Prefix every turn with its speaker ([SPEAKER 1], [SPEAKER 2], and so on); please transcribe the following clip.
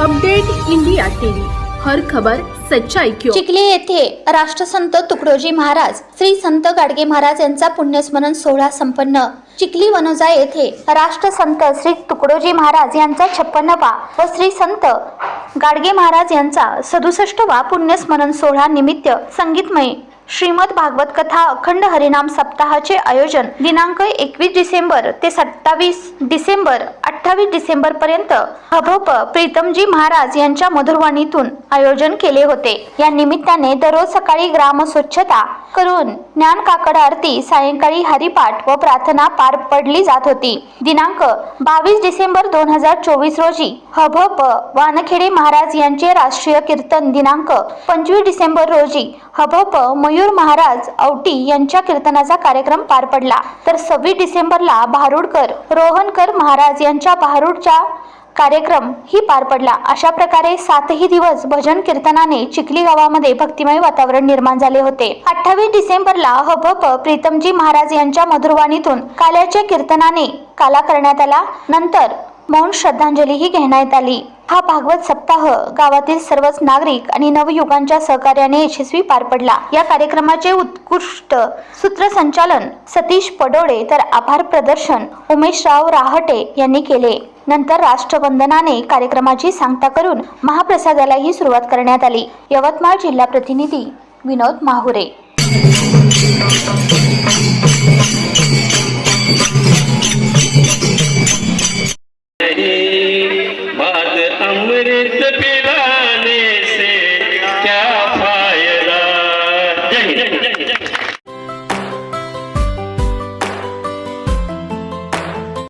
[SPEAKER 1] Update India TV. हर खबर सच्चाई क्यों
[SPEAKER 2] चिखली येथे राष्ट्रसंत तुकडोजी महाराज श्री संत गाडगे महाराज यांचा पुण्यस्मरण सोहळा संपन्न. चिखली वनोजा येथे राष्ट्रसंत श्री तुकडोजी महाराज यांचा छप्पन्नवा व श्री संत गाडगे महाराज यांचा सदुसष्टवा पुण्यस्मरण सोहळा निमित्त संगीतमय श्रीमद भागवत कथा अखंड हरिनाम सप्ताहाचे आयोजन दिनांक एकवीस डिसेंबर ते सत्तावीस डिसेंबर अठ्ठावीस डिसेंबर पर्यंत. हभप प्रीतमजी महाराज यांच्या मधुरवाणीतून आयोजन केले होते. या निमित्ताने दररोज सकाळी ग्राम स्वच्छता करून ज्ञान काकड आरती सायंकाळी हरिपाठ व प्रार्थना पार पडली जात होती. दिनांक बावीस डिसेंबर दोन हजार चोवीस रोजी हभप वानखेडे महाराज यांचे राष्ट्रीय कीर्तन दिनांक पंचवीस डिसेंबर रोजी हभप मयूर महाराज औटी यांच्या कीर्तनाचा कार्यक्रम पार पडला. तर सव्वीस डिसेंबरला भारुडकर रोहनकर महाराज यांच्या भारुडच्या कार्यक्रम ही पार पडला. अशा प्रकारे सातही दिवस भजन कीर्तनाने चिखली गावामध्ये भक्तिमय वातावरण निर्माण झाले होते. अठ्ठावीस डिसेंबरला हभप प्रीतमजी महाराज यांच्या मधुरवाणीतून काल्याच्या कीर्तनाने काला करण्यात आला. नंतर मौन श्रद्धांजलीही घेण्यात आली. हा भागवत सप्ताह गावातील सर्वच नागरिक आणि नवयुगांच्या सहकार्याने यशस्वी पार पडला. या कार्यक्रमाचे उत्कृष्ट सूत्रसंचालन सतीश पडोळे तर आभार प्रदर्शन उमेशराव राहटे यांनी केले. नंतर राष्ट्रवंदनाने कार्यक्रमाची सांगता करून महाप्रसादालाही सुरुवात करण्यात आली. यवतमाळ जिल्हा प्रतिनिधी विनोद माहुरे.
[SPEAKER 3] अमृत पिलाने